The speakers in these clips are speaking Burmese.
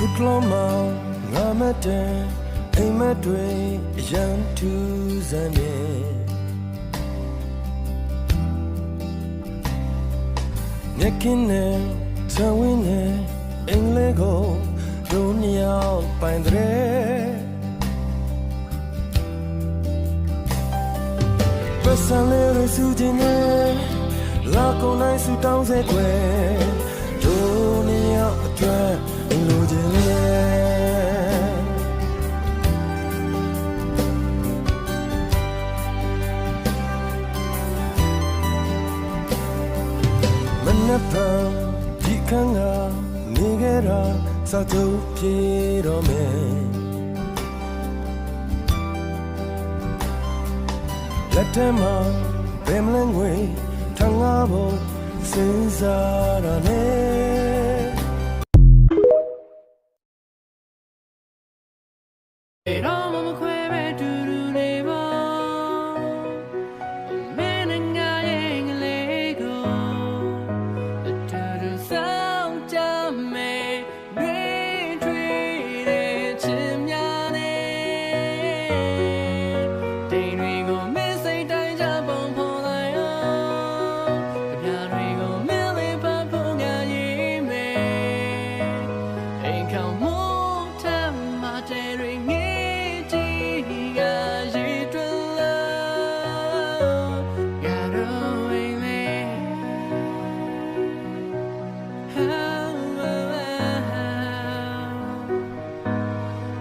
ခုကလုံးမငါမတဲ့အိမ်မက်တွေအရန်ထူးစမ်းနေမြက်ကင်းနဲ့ဇဝင်းနဲ့အင်္ဂလိပ်ကိုဒုညောင်ပိုင်တဲ့ပစံလေးရစုခြင်းနဲ့လာကုန်နိုင်စုတောင်းစေခွဲ နက်ဖြန်ဒီခန်းကနေခဲ့တာစာချုပ်ပြေတော့မယ်လက်ထက်မှာဘယ်မလဲငွေထငါဖို့စဉ်းစားရနဲ့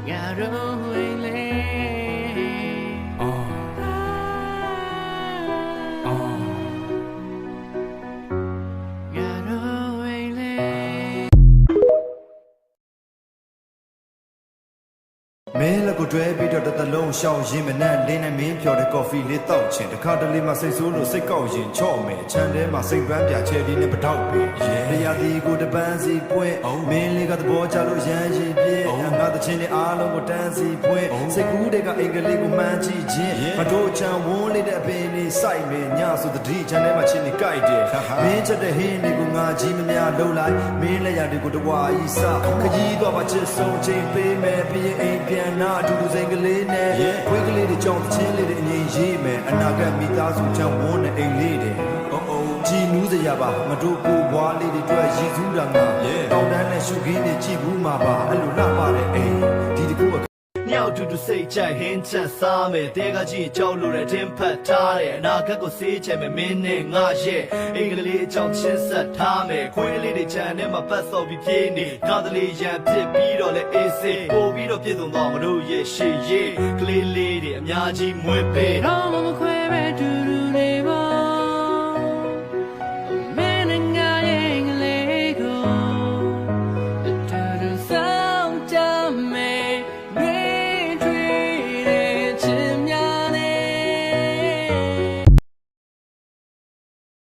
ရတော့ဝိ မင်းလက်ကိုတွဲပြီးတော့တစ်သလုံးရှောင်းရင်မနဲ့လင်းနဲ့မင်းဖြော်တဲ့ကော်ဖီလေးတောက်ချင်တခါတလေမှစိတ်ဆိုးလို့စိတ်ကောက်ရင်ချော့မယ်အချမ်းထဲမှာစိတ်ပန်းပြချဲပြီးနဲ့ပတောက်ပြီတရားဒီကိုတပန်းစီပွင့်မင်းလေးကသဘောကျလို့ရမ်းရင်ပြည့်ငါတချင်းနဲ့အားလုံးကိုတန်းစီပွင့်စိတ်ကူးတဲ့ကအင်္ဂလိပ်ကိုမှန်းကြည့်ခြင်းမတို့ချံဝန်းလေးတဲ့အပင်လေးစိုက်မယ်ညဆိုတတိချမ်းထဲမှာချင်းနေကြိုက်တယ်မင်းချက်တဲ့ဟင်းတွေကိုငါကြီးမများလှုပ်လိုက်မင်းလက်ရတွေကိုတဝါကြီးစခကြီးတော့ပါချစ်ဆုံးချိန်ပေးမယ်ပြီးရင်အိမ်ပြန်နာအတူတူစိန်ကလေးနဲ့ခွေးကလေးတွေကြောင့်တချင်းလေးတွေအငြိမ်ရေးမယ်အနာဂတ်မိသားစုချမ်းဝန်းတဲ့အိမ်လေးတွေအိုးအိုးကြည်နူးစရာပါမတို့ကိုဘွားလေးတွေတွေ့ရည်စူးတာငါတောင်းတန်းနဲ့ရှုခင်းတွေကြည့်ဘူးမှာပါအဲ့လိုလှပတဲ့အိမ်ဒီတကူက မြောက်တူတူစိတ်ကြိုက်ဟင်းချက်စားမယ်တဲကကြီးကြောက်လို့တဲ့တင်းဖတ်ထားတယ်အနာဂတ်ကိုစေးချင်မယ်မင်းနဲ့ငါရဲ့အင်္ဂလိပ်အကြောင်းချင်းဆက်ထားမယ်ခွေးလေးတွေချမ်းထဲမှာပတ်စော်ပြီးပြေးနေကားတလေးရန်ပြစ်ပြီးတော့လဲအေးစေးပို့ပြီးတော့ပြည့်စုံသွားမလို့ရဲ့ရှေ့ရဲ့ကလေးလေးတွေအများကြီးမွေးပေးတော့မမခွဲပဲတူတူနေပါ